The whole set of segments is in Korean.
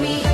me.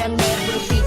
I never be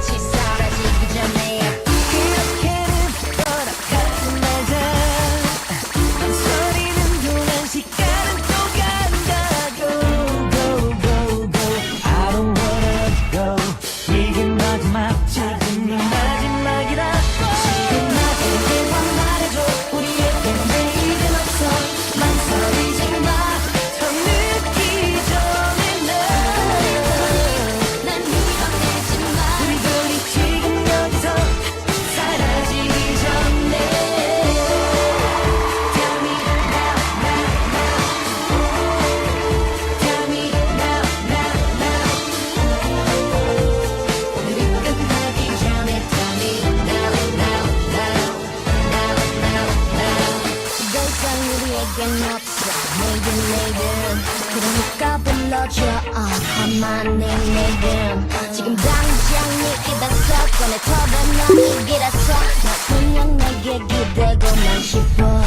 내겐 없어. 내겐 내겐. 그러니까 불러줘. uh, my name 내겐. 지금 당장 네게 다서 꺼내 털어놔 이기라서 나 분명 내게 기대고만 싶어.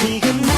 지금